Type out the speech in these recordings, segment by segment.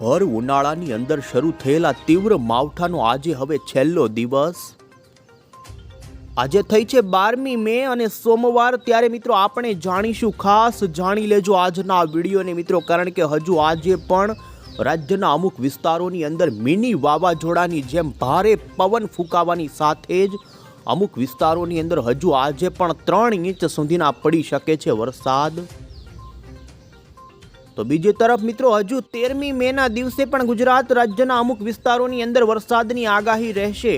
ભર ઉનાળાની અંદર શરૂ થયેલા તીવ્ર માવઠાનો આજે હવે છેલ્લો દિવસ. આજે થઈ છે બારમી મે અને સોમવાર. ત્યારે મિત્રો આપણે જાણીશું, ખાસ જાણી લેજો આજના વિડીયોને મિત્રો, કારણ કે હજુ આજે પણ રાજ્યના અમુક વિસ્તારોની અંદર મિની વાવાઝોડાની જેમ ભારે પવન ફૂંકાવાની સાથે જ અમુક વિસ્તારોની અંદર હજુ આજે પણ ત્રણ ઇંચ સુધીના પડી શકે છે વરસાદ. તો બીજી તરફ મિત્રો, હજુ તેરમી મેના દિવસે પણ ગુજરાત રાજ્યના અમુક વિસ્તારોની અંદર વરસાદની આગાહી રહેશે.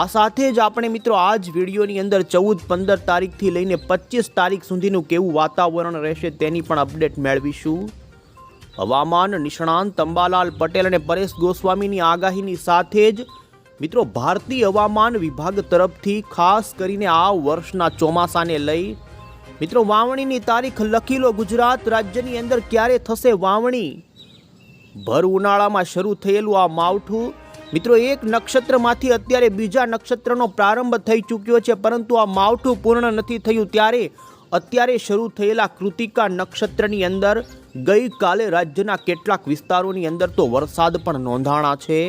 આ સાથે જ આપણે મિત્રો, આ જ વિડીયોની અંદર ચૌદ પંદર તારીખથી લઈને પચીસ તારીખ સુધીનું કેવું વાતાવરણ રહેશે તેની પણ અપડેટ મેળવીશું. હવામાન નિષ્ણાંત અંબાલાલ પટેલ અને પરેશ ગોસ્વામીની આગાહીની સાથે જ મિત્રો, ભારતીય હવામાન વિભાગ તરફથી ખાસ કરીને આ વર્ષના ચોમાસાને લઈ મિત્રો, વાવણીની તારીખ લખી લો ગુજરાત રાજ્યની અંદર ક્યારે થશે વાવણી? ભર ઉનાળામાં શરૂ થયેલું આ માવઠું. મિત્રો, એક નક્ષત્રમાંથી અત્યારે બીજા નક્ષત્રનો પ્રારંભ થઈ ચૂક્યો છે, પરંતુ આ માવઠું પૂર્ણ નથી થયું ત્યારે અત્યારે શરૂ થયેલા કૃતિકા નક્ષત્રની અંદર. ગઈકાલે રાજ્યના કેટલાક વિસ્તારોની અંદર તો વરસાદ પણ નોંધાણા છે.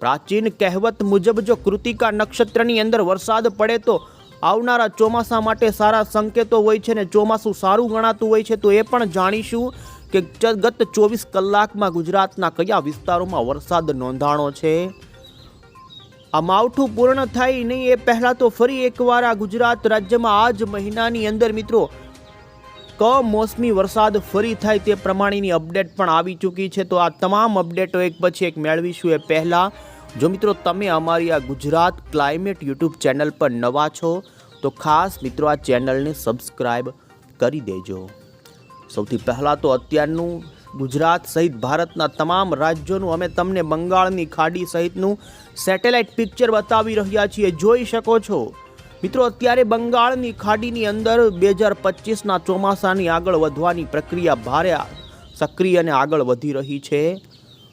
પ્રાચીન કહેવત મુજબ, જો કૃતિકા નક્ષત્રની અંદર વરસાદ પડે તો આવનારા ચોમાસા માટે સારા સંકેતો હોય છે ને ચોમાસું સારું ગણાતું હોય છે, તો એ પણ જાણીશું કે ગત ચોવીસ કલાકમાં ગુજરાતના કયા વિસ્તારોમાં વરસાદ નોંધાણો છે? આ માવઠું પૂર્ણ થાય નહીં એ પહેલાં તો ફરી એકવાર આ ગુજરાત રાજ્યમાં આ જ મહિનાની અંદર મિત્રો કમોસમી વરસાદ ફરી થાય તે પ્રમાણેની અપડેટ પણ આવી ચૂકી છે, તો આ તમામ અપડેટો એક પછી એક મેળવીશું એ પહેલાં. જો મિત્રો તમે અમારી આ ગુજરાત ક્લાઇમેટ યુટ્યુબ ચેનલ પર નવા છો, તો ખાસ મિત્રો આ ચેનલને સબસ્ક્રાઈબ કરી દેજો. સૌથી પહેલાં તો અત્યારનું ગુજરાત સહિત ભારતના તમામ રાજ્યોનું અમે તમને બંગાળની ખાડી સહિતનું સેટેલાઇટ પિક્ચર બતાવી રહ્યા છીએ. જોઈ શકો છો. મિત્રો અત્યારે બંગાળની ખાડીની અંદર બે હજાર પચીસના ચોમાસાની આગળ વધવાની પ્રક્રિયા ભારે સક્રિય અને આગળ વધી રહી છે.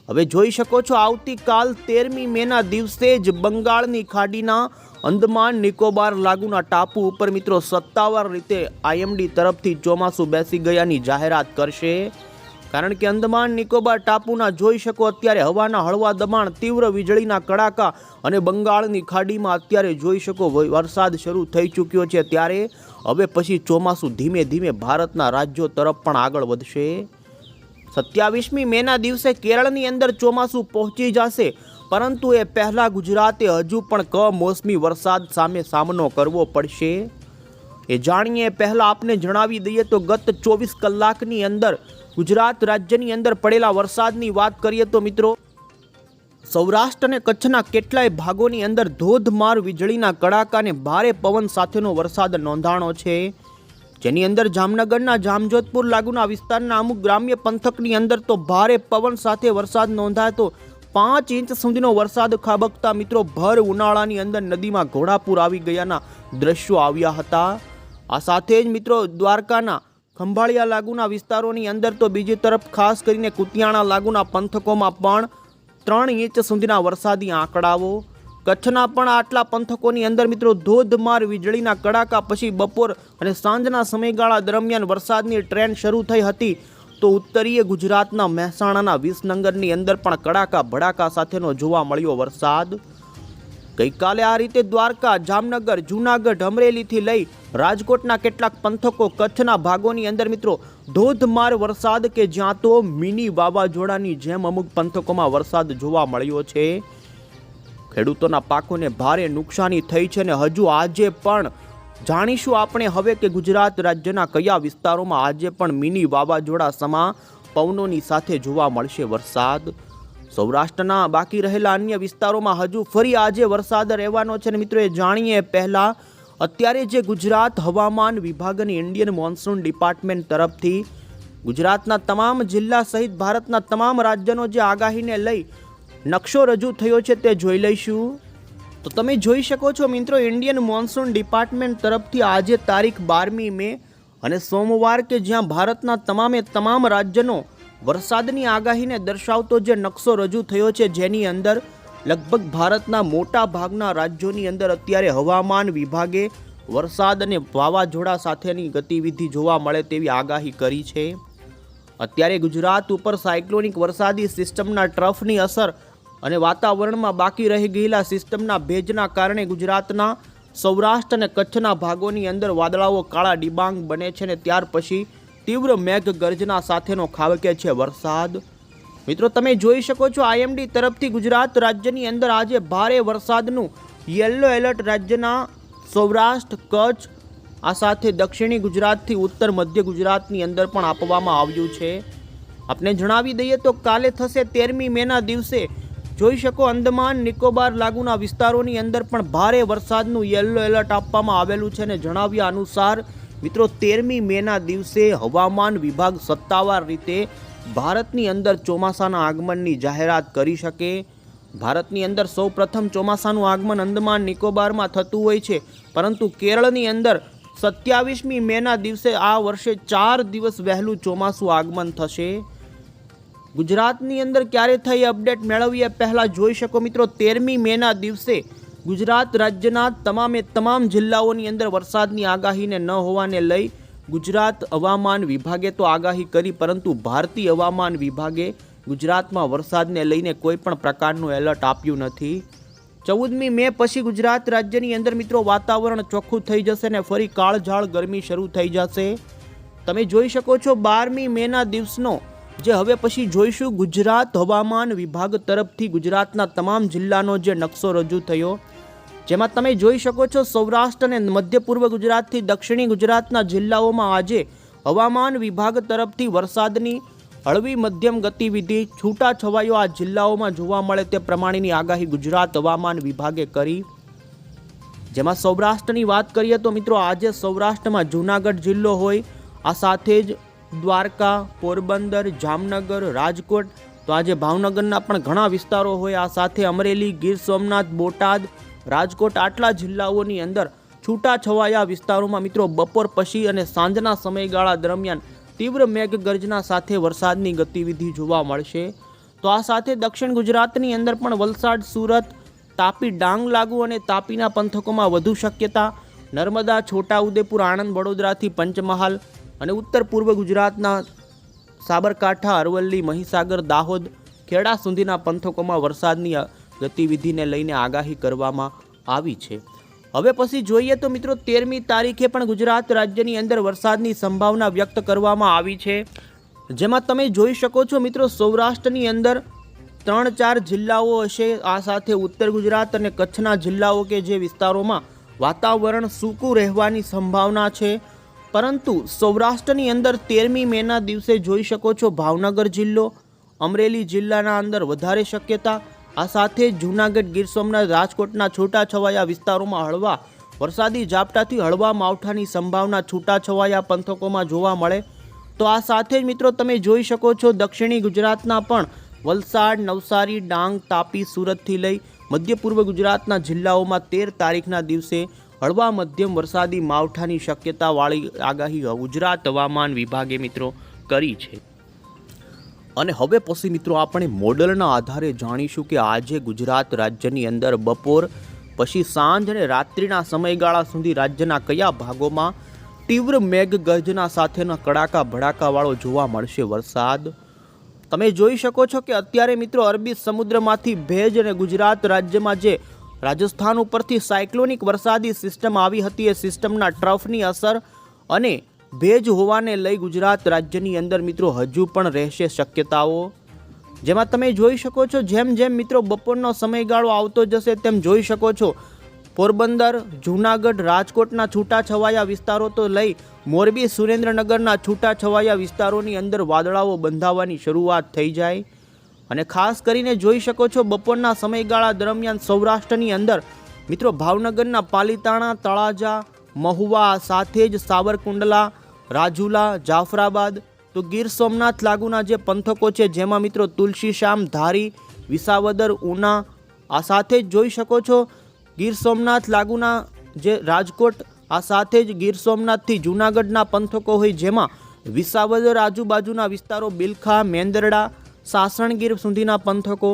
હવે જોઈ શકો છો, આવતીકાલ તેરમી મેના દિવસે જ બંગાળની ખાડીના અંદમાન નિકોબાર લાગુના ટાપુ ઉપર મિત્રો સત્તાવાર રીતે આઈએમડી તરફથી ચોમાસું બેસી ગયાની જાહેરાત કરશે. કારણ કે અંદમાન નિકોબાર ટાપુના જોઈ શકો અત્યારે હવાના હળવા દબાણ, તીવ્ર વીજળીના કડાકા અને બંગાળની ખાડીમાં અત્યારે જોઈ શકો વરસાદ શરૂ થઈ ચૂક્યો છે ત્યારે. હવે પછી ચોમાસું ધીમે ધીમે ભારતના રાજ્યો તરફ પણ આગળ વધશે. સત્યાવીસમી મેના દિવસે કેરળની અંદર ચોમાસું પહોંચી જશે. પરંતુ એ પહેલાં ગુજરાતે હજુ પણ કમોસમી વરસાદ સામે સામનો કરવો પડશે. એ જાણીએ પહેલાં આપને જણાવી દઈએ તો ગત ચોવીસ કલાકની અંદર ગુજરાત રાજ્યની અંદર પડેલા વરસાદની વાત કરીએ તો મિત્રો, સૌરાષ્ટ્ર અને કચ્છના કેટલાય ભાગોની અંદર ધોધમાર વીજળીના કડાકા અને ભારે પવન સાથેનો વરસાદ નોંધાણો છે. જેની અંદર જામનગરના જામજોધપુર લાગુના વિસ્તારના અમુક ગ્રામ્ય પંથકની અંદર તો ભારે પવન સાથે વરસાદ નોંધાયો પાંચ ઇંચ સુધીનો વરસાદ ખાબકતા મિત્રો ભર ઉનાળાની અંદર નદીમાં ઘોડાપુર આવી ગયાના દ્રશ્યો આવ્યા હતા. આ સાથે જ મિત્રો દ્વારકાના ખંભાળિયા લાગુના વિસ્તારોની અંદર તો બીજી તરફ ખાસ કરીને કુતિયાણા લાગુના પંથકોમાં પણ ત્રણ ઇંચ સુધીના વરસાદી આંકડાઓ કચ્છના પણ આટલા પંથકોની અંદર મિત્રો ધોધમાર વીજળીના કડાકા પછી બપોર અને સાંજના સમયગાળા દરમિયાન વરસાદની ટ્રેન શરૂ થઈ હતી. તો ઉત્તરીય ગુજરાતના મહેસાણાના વિસનગરની અંદર પણ કડાકા ભડાકા સાથેનો જોવા મળ્યો વરસાદ. ગઈકાલે આ રીતે દ્વારકા, જામનગર, જૂનાગઢ, અમરેલીથી લઈ રાજકોટના કેટલાક પંથકો કચ્છના ભાગોની અંદર મિત્રો ધોધમાર વરસાદ કે જ્યાં તો મિની વાવાઝોડાની જેમ અમુક પંથકોમાં વરસાદ જોવા મળ્યો છે. ખેડૂતોના પાકોને ભારે નુકસાની થઈ છે અને હજુ આજે પણ જાણીશું આપણે હવે કે ગુજરાત રાજ્યના કયા વિસ્તારોમાં આજે પણ મિની વાવાઝોડા સમા પવનોની સાથે જોવા મળશે વરસાદ. સૌરાષ્ટ્રના બાકી રહેલા અન્ય વિસ્તારોમાં હજુ ફરી આજે વરસાદ રહેવાનો છે અને મિત્રો એ જાણીએ પહેલાં અત્યારે જે ગુજરાત હવામાન વિભાગ અને ઇન્ડિયન મોન્સૂન ડિપાર્ટમેન્ટ તરફથી ગુજરાતના તમામ જિલ્લા સહિત ભારતના તમામ રાજ્યનો જે આગાહીને લઈ નકશો રજૂ થયો છે તે જોઈ લઈશું. તો તમે જોઈ શકો છો મિત્રો ઇન્ડિયન મોન્સૂન ડિપાર્ટમેન્ટ તરફથી આજે તારીખ બારમી મે અને સોમવાર કે જ્યાં ભારતના તમામે તમામ રાજ્યનો વરસાદની આગાહીને દર્શાવતો જે નકશો રજૂ થયો છે જેની અંદર લગભગ ભારતના મોટા ભાગના રાજ્યોની અંદર અત્યારે હવામાન વિભાગે વરસાદ અને વાવાઝોડા સાથેની ગતિવિધિ જોવા મળે તેવી આગાહી કરી છે. અત્યારે ગુજરાત ઉપર સાયક્લોનિક વરસાદી સિસ્ટમના ટ્રફની અસર અને વાતાવરણમાં બાકી રહી ગયેલા સિસ્ટમના ભેજના કારણે ગુજરાતના સૌરાષ્ટ્ર અને કચ્છના ભાગોની અંદર વાદળાઓ કાળા ડિબાંગ બને છે ને ત્યાર પછી તીવ્ર મેઘ ગર્જના સાથેનો ખાબકે છે વરસાદ. મિત્રો, તમે જોઈ શકો છો આઈએમડી તરફથી ગુજરાત રાજ્યની અંદર આજે ભારે વરસાદનું યલો એલર્ટ રાજ્યના સૌરાષ્ટ્ર, કચ્છ, આ સાથે દક્ષિણી ગુજરાતથી ઉત્તર મધ્ય ગુજરાતની અંદર પણ આપવામાં આવ્યું છે. આપને જણાવી દઈએ તો કાલે થશે તેરમી મેના દિવસે જોઈ શકો અંદમાન નિકોબાર લાગુના વિસ્તારોની અંદર પણ ભારે વરસાદનું યલો એલર્ટ આપવામાં આવેલું છે અને જણાવ્યા અનુસાર, મિત્રો, તેરમી મેના દિવસે હવામાન વિભાગ સત્તાવાર રીતે ભારતની અંદર ચોમાસાના આગમનની જાહેરાત કરી શકે. ભારતની અંદર સૌ પ્રથમ ચોમાસાનું આગમન અંદમાન નિકોબારમાં થતું હોય છે, પરંતુ કેરળની અંદર સત્યાવીસમી મેના દિવસે આ વર્ષે ચાર દિવસ વહેલું ચોમાસું આગમન થશે. ગુજરાતની અંદર ક્યારે થઈ અપડેટ મેળવીએ પહેલાં જોઈ શકો મિત્રો, તેરમી મેના દિવસે ગુજરાત રાજ્યના તમામે તમામ જિલ્લાઓની અંદર વરસાદની આગાહીને ન હોવાને લઈ ગુજરાત હવામાન વિભાગે તો આગાહી કરી, પરંતુ ભારતીય હવામાન વિભાગે ગુજરાતમાં વરસાદને લઈને કોઈ પણ પ્રકારનું એલર્ટ આપ્યું નથી. ચૌદમી મે પછી ગુજરાત રાજ્યની અંદર મિત્રો વાતાવરણ ચોખ્ખું થઈ જશે ને ફરી કાળઝાળ ગરમી શરૂ થઈ જશે. તમે જોઈ શકો છો બારમી મેના દિવસનો જે હવે પછી જોઈશું ગુજરાત હવામાન વિભાગ તરફથી ગુજરાતના તમામ જિલ્લાનો જે નકશો રજૂ થયો. જેમાં તમે જોઈ શકો છો સૌરાષ્ટ્ર અને મધ્ય પૂર્વ ગુજરાતથી દક્ષિણી ગુજરાતના જિલ્લાઓમાં આજે હવામાન વિભાગ તરફથી વરસાદની હળવી મધ્યમ ગતિવિધિ છૂટા છવાયો આ જિલ્લાઓમાં જોવા મળે તે પ્રમાણેની આગાહી ગુજરાત હવામાન વિભાગે કરી. જેમાં સૌરાષ્ટ્રની વાત કરીએ તો મિત્રો આજે સૌરાષ્ટ્રમાં જૂનાગઢ જિલ્લો હોય, આ સાથે જ દ્વારકા, પોરબંદર, જામનગર, રાજકોટ. તો આજે ભાવનગરના પણ ઘણા વિસ્તારો હોય. આ સાથે અમરેલી, ગીર સોમનાથ, બોટાદ, રાજકોટ આટલા જિલ્લાઓની અંદર છૂટા છવાયા વિસ્તારોમાં મિત્રો બપોર પછી અને સાંજના સમયગાળા દરમિયાન તીવ્ર મેઘગર્જના સાથે વરસાદની ગતિવિધિ જોવા મળશે. તો આ સાથે દક્ષિણ ગુજરાતની અંદર પણ વલસાડ, સુરત, તાપી ડાંગ લાગુ અને તાપીના પંથકોમાં વધુ શક્યતા. નર્મદા, છોટાઉદેપુર, આણંદ, વડોદરાથી પંચમહાલ અને ઉત્તર પૂર્વ ગુજરાતના સાબરકાંઠા, અરવલ્લી, મહીસાગર, દાહોદ ખેડા સુધીના પંથકોમાં વરસાદની ગતિવિધિને લઈને આગાહી કરવામાં આવી છે. હવે પછી જોઈએ તો મિત્રો તેરમી તારીખે પણ ગુજરાત રાજ્યની અંદર વરસાદની સંભાવના વ્યક્ત કરવામાં આવી છે. જેમાં તમે જોઈ શકો છો મિત્રો સૌરાષ્ટ્રની અંદર ત્રણ ચાર જિલ્લાઓ હશે, આ સાથે ઉત્તર ગુજરાત અને કચ્છના જિલ્લાઓ કે જે વિસ્તારોમાં વાતાવરણ સૂકું રહેવાની સંભાવના છે. પરંતુ સૌરાષ્ટ્રની અંદર તેરમી મેના દિવસે જોઈ શકો છો ભાવનગર જિલ્લો, અમરેલી જિલ્લાના અંદર વધારે શક્યતા, આ સાથે જૂનાગઢ ગીર સોમનાથ રાજકોટના છૂટાછવાયા વિસ્તારોમાં હળવા વરસાદી ઝાપટાથી હળવા માવઠાની સંભાવના છૂટાછવાયા પંથકોમાં જોવા મળે. તો આ સાથે જ મિત્રો તમે જોઈ શકો છો દક્ષિણી ગુજરાતના પણ વલસાડ, નવસારી, ડાંગ, તાપી, સુરતથી લઈ મધ્ય પૂર્વ ગુજરાતના જિલ્લાઓમાં તેર તારીખના દિવસે હળવા મધ્યમ વરસાદી માવઠાની શક્યતાવાળી આગાહી ગુજરાત હવામાન વિભાગે મિત્રો કરી છે. અને હવે પછી મિત્રો આપણે મોડલના આધારે જાણીશું કે આજે ગુજરાત રાજ્યની અંદર બપોર પછી સાંજ અને રાત્રિના સમયગાળા સુધી રાજ્યના કયા ભાગોમાં તીવ્ર મેઘગર્જના સાથેના કડાકા ભડાકાવાળો જોવા મળશે વરસાદ? તમે જોઈ શકો છો કે અત્યારે મિત્રો અરબી સમુદ્રમાંથી ભેજ અને ગુજરાત રાજ્યમાં જે રાજસ્થાન ઉપરથી સાયક્લોનિક વરસાદી સિસ્ટમ આવી હતી. એ સિસ્ટમના ટ્રફની અસર અને ભેજ હોવાને લઈ ગુજરાત રાજ્યની અંદર મિત્રો હજુ પણ રહેશે શક્યતાઓ. જેમાં તમે જોઈ શકો છો, જેમ જેમ મિત્રો બપોરનો સમયગાળો આવતો જશે તેમ જોઈ શકો છો. પોરબંદર, જૂનાગઢ, રાજકોટના છૂટાછવાયા વિસ્તારો તો લઈ મોરબી, સુરેન્દ્રનગરના છૂટાછવાયા વિસ્તારોની અંદર વાદળાઓ બંધાવવાની શરૂઆત થઈ જાય. અને ખાસ કરીને જોઈ શકો છો બપોરના સમયગાળા દરમિયાન સૌરાષ્ટ્રની અંદર. મિત્રો, ભાવનગરના પાલીતાણા, તળાજા, મહુવા સાથે જ સાવરકુંડલા, રાજુલા, જાફરાબાદ, તો ગીર સોમનાથ લાગુના જે પંથકો છે, જેમાં મિત્રો તુલસીશ્યામ ધારી, વિસાવદર, ઉના, આ સાથે જ જોઈ શકો છો ગીર સોમનાથ લાગુના જે રાજકોટ, આ સાથે જ ગીર સોમનાથથી જૂનાગઢના પંથકો હોય, જેમાં વિસાવદર આજુબાજુના વિસ્તારો બિલખા, મેંદરડા સાસણગીર સુધીના પંથકો,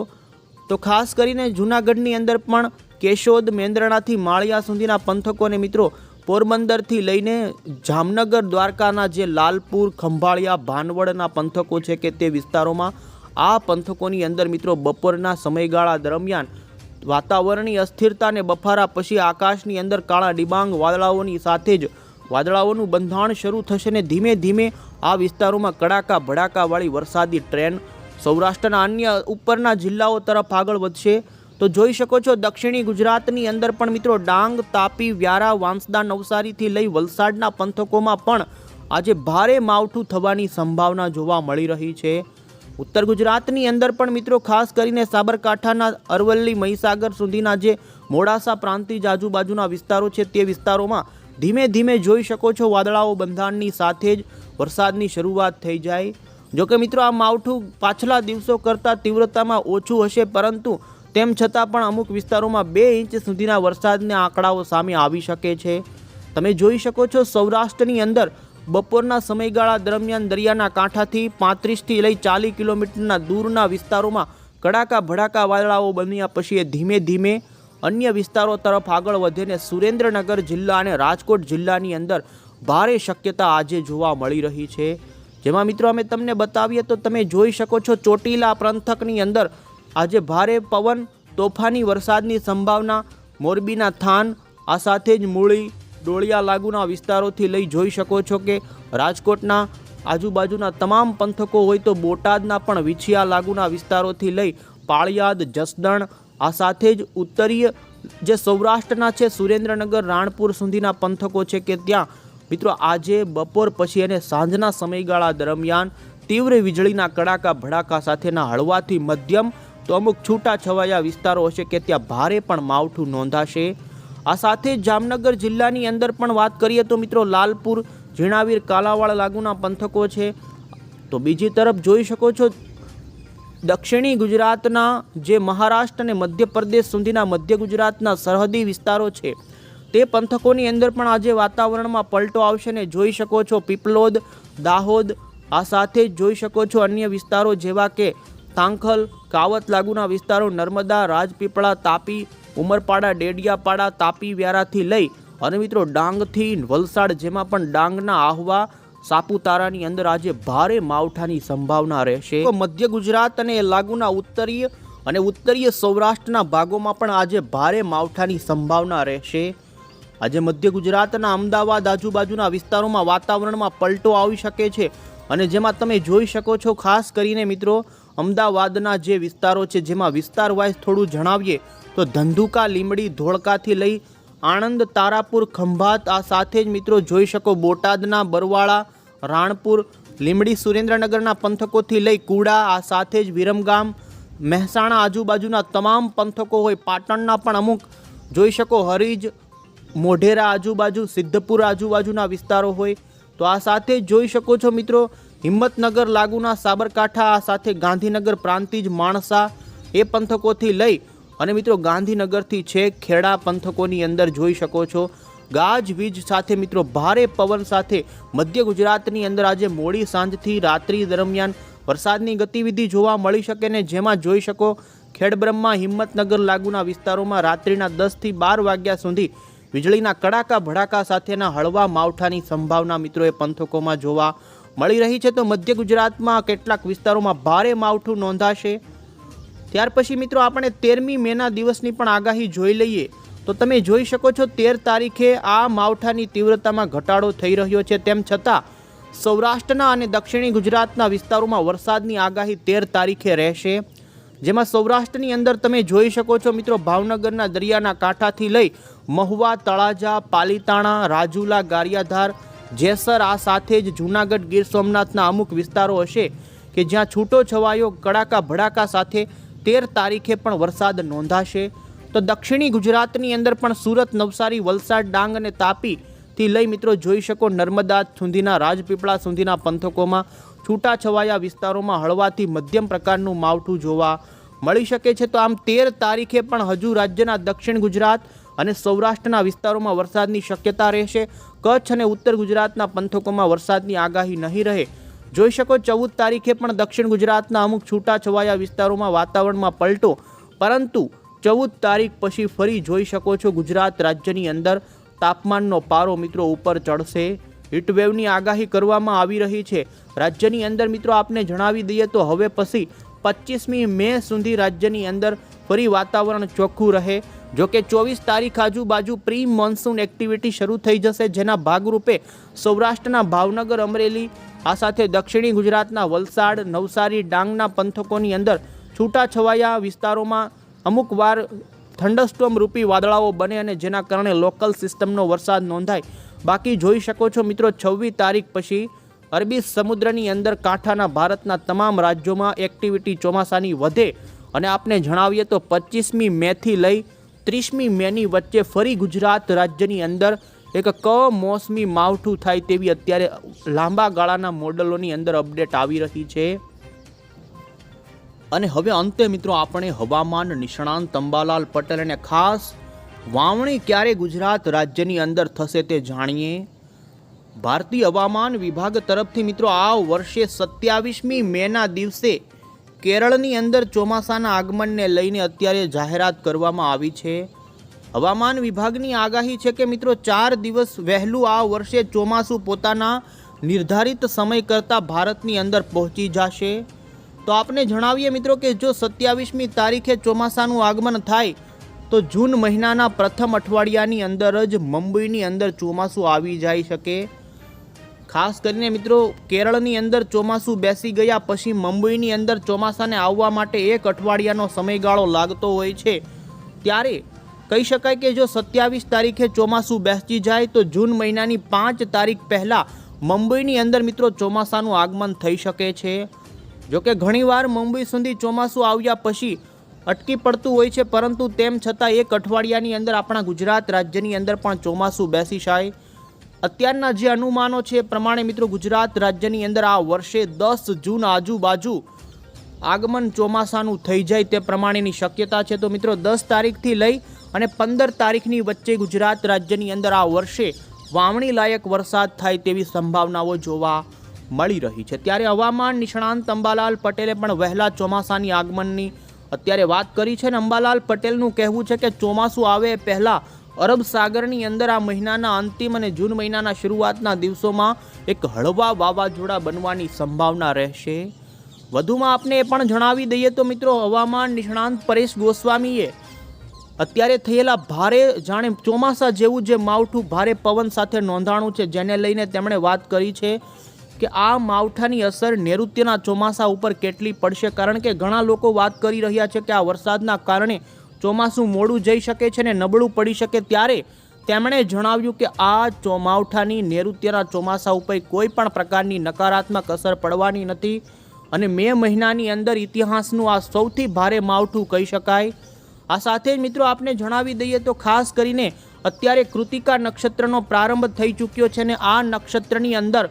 તો ખાસ કરીને જૂનાગઢની અંદર પણ કેશોદ, મેંદરણાથી માળિયા સુધીના પંથકોને મિત્રો પોરબંદરથી લઈને જામનગર, દ્વારકાના જે લાલપુર, ખંભાળિયા, ભાનવડના પંથકો છે કે તે વિસ્તારોમાં, આ પંથકોની અંદર મિત્રો બપોરના સમયગાળા દરમિયાન વાતાવરણની અસ્થિરતાને બફારા પછી આકાશની અંદર કાળા ડિબાંગ વાદળાઓની સાથે જ વાદળાઓનું બંધાણ શરૂ થશે ને ધીમે ધીમે આ વિસ્તારોમાં કડાકા ભડાકાવાળી વરસાદી ટ્રેન સૌરાષ્ટ્રના અન્ય ઉપરના જિલ્લાઓ તરફ આગળ વધશે. તો જોઈ શકો છો, દક્ષિણી ગુજરાતની અંદર પણ મિત્રો ડાંગ, તાપી, વ્યારા, વાંસદા, નવસારીથી લઈ વલસાડના પંથકોમાં પણ આજે ભારે માવઠું થવાની સંભાવના જોવા મળી રહી છે. ઉત્તર ગુજરાતની અંદર પણ મિત્રો ખાસ કરીને સાબરકાંઠાના અરવલ્લી, મહીસાગર સુધીના જે મોડાસા પ્રાંતિજ આજુબાજુના વિસ્તારો છે તે વિસ્તારોમાં ધીમે ધીમે જોઈ શકો છો વાદળાઓ બંધારણની સાથે જ વરસાદની શરૂઆત થઈ જાય. જોકે મિત્રો, આ માવઠું પાછલા દિવસો કરતાં તીવ્રતામાં ઓછું હશે, પરંતુ તેમ છતાં પણ અમુક વિસ્તારોમાં બે ઇંચ સુધીના વરસાદના આંકડાઓ સામે આવી શકે છે. તમે જોઈ શકો છો, સૌરાષ્ટ્રની અંદર બપોરના સમયગાળા દરમિયાન દરિયાના કાંઠાથી પાંત્રીસથી લઈ ચાલીસ કિલોમીટરના દૂરના વિસ્તારોમાં કડાકા ભડાકા વાદળાઓ બન્યા પછી એ ધીમે ધીમે અન્ય વિસ્તારો તરફ આગળ વધીને સુરેન્દ્રનગર જિલ્લા અને રાજકોટ જિલ્લાની અંદર ભારે શક્યતા આજે જોવા મળી રહી છે. જેમાં મિત્રો અમે તમને બતાવીએ તો તમે જોઈ શકો છો ચોટીલા પંથકની અંદર આજે ભારે પવન, તોફાની વરસાદની સંભાવના, મોરબીના થાન, આ સાથે જ મૂળી, ડોળિયા લાગુના વિસ્તારોથી લઈ જોઈ શકો છો કે રાજકોટના આજુબાજુના તમામ પંથકો હોય તો બોટાદના પણ વિછિયા લાગુના વિસ્તારોથી લઈ પાળિયાદ, જસદણ, આ સાથે જ ઉત્તરીય જે સૌરાષ્ટ્રના છે, સુરેન્દ્રનગર, રાણપુર સુધીના પંથકો છે કે ત્યાં મિત્રો, આજે બપોર પછી અને સાંજના સમયગાળા દરમિયાન તીવ્ર વીજળીના કડાકા, ભડાકા સાથેના હળવાથી મધ્યમ તો અમુક છૂટા છવાયા વિસ્તારો હશે કે ત્યાં ભારે પણ માવઠું નોંધાશે. આ સાથે જામનગર જિલ્લાની અંદર પણ વાત કરીએ તો મિત્રો, લાલપુર, ઝીણાવીર, કાલાવાડ લાગુના પંથકો છે. તો બીજી તરફ જોઈ શકો છો, દક્ષિણી ગુજરાતના જે મહારાષ્ટ્ર અને મધ્યપ્રદેશ સુધીના મધ્ય ગુજરાતના સરહદી વિસ્તારો છે. તે પંથકોની અંદર પણ આજે વાતાવરણમાં પલટો આવશે ને જોઈ શકો છો પીપલોદ, દાહોદ, આ સાથે જ જોઈ શકો છો અન્ય વિસ્તારો જેવા કે તાંખલ, કાવત લાગુના વિસ્તારો નર્મદા, રાજપીપળા, તાપી, ઉમરપાડા, ડેડિયાપાડા, તાપી, વ્યારાથી લઈ અને મિત્રો ડાંગથી વલસાડ જેમાં પણ ડાંગના આહવા સાપુતારાની અંદર આજે ભારે માવઠાની સંભાવના રહેશે. મધ્ય ગુજરાત અને લાગુના ઉત્તરીય અને ઉત્તરીય સૌરાષ્ટ્રના ભાગોમાં પણ આજે ભારે માવઠાની સંભાવના રહેશે. આજે મધ્ય ગુજરાતના અમદાવાદ આજુબાજુના વિસ્તારોમાં વાતાવરણમાં પલટો આવી શકે છે અને જેમાં તમે જોઈ શકો છો, ખાસ કરીને મિત્રો, અમદાવાદના જે વિસ્તારો છે, જેમાં વિસ્તાર વાઇઝ થોડું જણાવીએ, તો ધંધુકા લીમડી ધોળકાથી લઈ આણંદ, તારાપુર, ખંભાત, આ સાથે જ મિત્રો જોઈ શકો બોટાદના બરવાળા, રાણપુર લીમડી સુરેન્દ્રનગરના પંથકોથી લઈ કુડા, આ સાથે જ વિરમગામ, મહેસાણા આજુબાજુના તમામ પંથકો હોય, પાટણના પણ અમુક, જોઈ શકો હરીજ મોઢેરા આજુબાજુ, સિદ્ધપુર આજુબાજુના વિસ્તારો હોય, તો આ સાથે જોઈ શકો છો મિત્રો, હિંમતનગર લાગુના સાબરકાંઠા, આ સાથે ગાંધીનગર પ્રાંતિજ માણસા, એ પંથકોથી લઈ, અને મિત્રો ગાંધીનગરથી છેક ખેડા પંથકોની અંદર જોઈ શકો છો. ગાજવીજ સાથે મિત્રો ભારે પવન સાથે મધ્ય ગુજરાતની અંદર આજે મોડી સાંજથી રાત્રિ દરમિયાન વરસાદની ગતિવિધિ જોવા મળી શકે ને જેમાં જોઈ શકો, ખેડબ્રહ્મા હિંમતનગર લાગુના વિસ્તારોમાં રાત્રિના દસથી બાર વાગ્યા સુધી વીજળીના કડાકા ભડાકા સાથેના હળવા માવઠાની સંભાવના મિત્રો એ પંથકોમાં જોવા મળી રહી છે તો મધ્ય ગુજરાતમાં કેટલાક વિસ્તારોમાં ભારે માવઠું નોંધાશે. ત્યાર પછી મિત્રો આપણે તેરમી મેના દિવસની પણ આગાહી જોઈ લઈએ. તો તમે જોઈ શકો છો તેર તારીખે આ માવઠાની તીવ્રતામાં ઘટાડો થઈ રહ્યો છે. તેમ છતાં સૌરાષ્ટ્રના અને દક્ષિણી ગુજરાતના વિસ્તારોમાં વરસાદની આગાહી તેર તારીખે રહેશે. જેમાં સૌરાષ્ટ્રની અંદર તમે જોઈ શકો છો મિત્રો ભાવનગરના દરિયાના કાંઠાથી લઈ મહુવા, તળાજા, પાલીતાણા, રાજુલા, ગારિયાધાર, જેસર, આ સાથે જ જૂનાગઢ ગીર સોમનાથના અમુક વિસ્તારો હશે કે જ્યાં છૂટો છવાયો કડાકા ભડાકા સાથે તેર તારીખે પણ વરસાદ નોંધાશે. તો દક્ષિણી ગુજરાતની અંદર પણ સુરત, નવસારી, વલસાડ, ડાંગ અને તાપી થી લઈ મિત્રો જોઈ શકો નર્મદા સુધીના, રાજપીપળા સુધીના પંથકોમાં છૂટાછવાયા વિસ્તારોમાં હળવાથી મધ્યમ પ્રકારનું માવઠું જોવા મળી શકે છે. તો આમ તેર તારીખે પણ હજુ રાજ્યના દક્ષિણ ગુજરાત અને સૌરાષ્ટ્રના વિસ્તારોમાં વરસાદની શક્યતા રહેશે. કચ્છ અને ઉત્તર ગુજરાતના પંથકોમાં વરસાદની આગાહી નહીં રહે. જોઈ શકો ચૌદ તારીખે પણ દક્ષિણ ગુજરાતના અમુક છૂટાછવાયા વિસ્તારોમાં વાતાવરણમાં પલટો. પરંતુ ચૌદ તારીખ પછી ફરી જોઈ શકો છો ગુજરાત રાજ્યની અંદર તાપમાનનો પારો મિત્રો ઉપર ચડશે. હીટવેવની આગાહી કરવામાં આવી રહી છે. રાજ્યની અંદર મિત્રો આપને જણાવી દઈએ તો હવે પછી પચીસમી મે સુધી રાજ્યની અંદર ફરી વાતાવરણ ચોખ્ખું રહે. જો કે ચોવીસ તારીખ આજુબાજુ પ્રી મોન્સૂન એક્ટિવિટી શરૂ થઈ જશે, જેના ભાગરૂપે સૌરાષ્ટ્રના ભાવનગર, અમરેલી, આ સાથે દક્ષિણી ગુજરાતના વલસાડ, નવસારી, ડાંગના પંથકોની અંદર છૂટાછવાયા વિસ્તારોમાં અમુક વાર થંડરસ્ટોમ રૂપી વાદળાઓ બને અને જેના કારણે લોકલ સિસ્ટમનો વરસાદ નોંધાય. બાકી જોઈ શકો છો મિત્રો, છવ્વીસ તારીખ પછી અરબી સમુદ્રની અંદર કાંઠાના ભારતના તમામ રાજ્યોમાં એક્ટિવિટી ચોમાસાની વધે. અને આપને જણાવીએ તો પચીસમી મેથી લઈ ત્રીસમી મેની વચ્ચે ફરી ગુજરાત રાજ્યની અંદર એક કમોસમી માવઠું થાય તેવી અત્યારે લાંબા ગાળાના મોડલોની અંદર અપડેટ આવી રહી છે. અને હવે અંતે મિત્રો આપણે હવામાન નિષ્ણાંત અંબાલાલ પટેલ અને ખાસ વાવણી ક્યારે ગુજરાત રાજ્યની અંદર થશે તે જાણીએ. ભારતીય હવામાન વિભાગ તરફથી મિત્રો આ વર્ષે સત્યાવીસમી મેના દિવસે કેરળની અંદર ચોમાસાના આગમનને લઈને અત્યારે જાહેરાત કરવામાં આવી છે. હવામાન વિભાગની આગાહી છે કે મિત્રો ચાર દિવસ વહેલું આ વર્ષે ચોમાસું પોતાના નિર્ધારિત સમય કરતાં ભારતની અંદર પહોંચી જશે. તો આપને જણાવીએ મિત્રો કે જો સત્યાવીસમી તારીખે ચોમાસાનું આગમન થાય, તો જૂન મહિનાના પ્રથમ અઠવાડિયાની અંદર જ મુંબઈની અંદર ચોમાસું આવી જઈ શકે. ખાસ કરીને મિત્રો કેરળની અંદર ચોમાસું બેસી ગયા પછી મુંબઈની અંદર ચોમાસાને આવવા માટે એક અઠવાડિયાનો સમયગાળો લાગતો હોય છે. ત્યારે કહી શકાય કે જો સત્યાવીસ તારીખે ચોમાસું બેસી જાય તો જૂન મહિનાની પાંચ તારીખ પહેલાં મુંબઈની અંદર મિત્રો ચોમાસાનું આગમન થઈ શકે છે. જોકે ઘણીવાર મુંબઈ સુધી ચોમાસું આવ્યા પછી અટકી પડતું હોય છે, પરંતુ તેમ છતાં એક અઠવાડિયાની અંદર આપણા ગુજરાત રાજ્યની અંદર પણ ચોમાસું બેસી જાય. અત્યારના જે અનુમાનો છે પ્રમાણે મિત્રો ગુજરાત રાજ્યની અંદર આ વર્ષે દસ જૂન આજુબાજુ આગમન ચોમાસાનું થઈ જાય તે પ્રમાણેની શક્યતા છે. તો મિત્રો દસ તારીખથી લઈ અને પંદર તારીખની વચ્ચે ગુજરાત રાજ્યની અંદર આ વર્ષે વાવણી લાયક વરસાદ થાય તેવી સંભાવનાઓ જોવા મળી રહી છે. ત્યારે હવામાન નિષ્ણાંત અંબાલાલ પટેલે પણ વહેલા ચોમાસાની આગમનની અત્યારે વાત કરી છે ને અંબાલાલ પટેલનું કહેવું છે કે ચોમાસું આવે પહેલાં અરબ સાગરની અંદર આ મહિનાના અંતિમ અને જૂન મહિનાના શરૂઆતના દિવસોમાં એક હળવા વાવાઝોડા બનવાની સંભાવના રહેશે. વધુમાં આપને એ પણ જણાવી દઈએ તો મિત્રો, હવામાન નિષ્ણાંત પરેશ ગોસ્વામીએ અત્યારે થયેલા ભારે જાણે ચોમાસા જેવું જે માવઠું ભારે પવન સાથે નોંધાણું છે, જેને લઈને તેમણે વાત કરી છે કે આ માવઠાની અસર નૈઋત્યના ચોમાસા ઉપર કેટલી પડશે. કારણ કે ઘણા લોકો વાત કરી રહ્યા છે કે આ વરસાદના કારણે ચોમાસું મોડું જઈ શકે છે ને નબળું પડી શકે ત્યારે તેમણે જણાવ્યું કે આ ચો માવઠાની નૈઋત્યના ચોમાસા ઉપર કોઈ પણ પ્રકારની નકારાત્મક અસર પડવાની નથી અને મે મહિનાની અંદર ઇતિહાસનું આ સૌથી ભારે માવઠું કહી શકાય. આ સાથે જ મિત્રો આપને જણાવી દઈએ તો ખાસ કરીને અત્યારે કૃતિકા નક્ષત્રનો પ્રારંભ થઈ ચૂક્યો છે ને આ નક્ષત્રની અંદર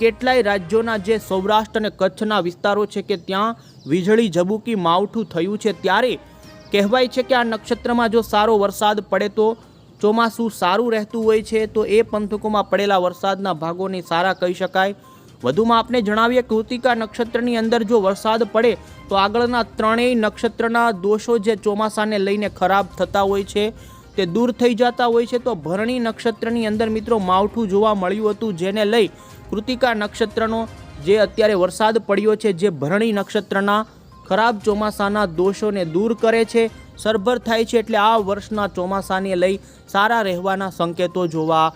કેટલાય રાજ્યોના જે સૌરાષ્ટ્ર અને કચ્છના વિસ્તારો છે કે ત્યાં વીજળી ઝબૂકી માવઠું થયું છે ત્યારે કહેવાય છે કે આ નક્ષત્રમાં જો સારો વરસાદ પડે તો ચોમાસું સારું રહેતું હોય છે, તો એ પંથકોમાં પડેલા વરસાદના ભાગોને સારા કહી શકાય. વધુમાં આપણે જણાવીએ, કૃતિકા નક્ષત્રની અંદર જો વરસાદ પડે, તો આગળના ત્રણેય નક્ષત્રના દોષો જે ચોમાસાને લઈને ખરાબ થતા હોય છે, તે દૂર થઈ જતા હોય છે, તો ભરણી નક્ષત્રની અંદર મિત્રો માવઠું જોવા મળ્યું હતું, જેને લઈ કૃતિકા નક્ષત્રનો જે અત્યારે વરસાદ પડ્યો છે, જે ભરણી નક્ષત્રના ખરાબ ચોમાસાના દોષોને દૂર કરે છે, સરભર થાય છે એટલે આ વર્ષના ચોમાસાને લઈ સારા રહેવાના સંકેતો જોવા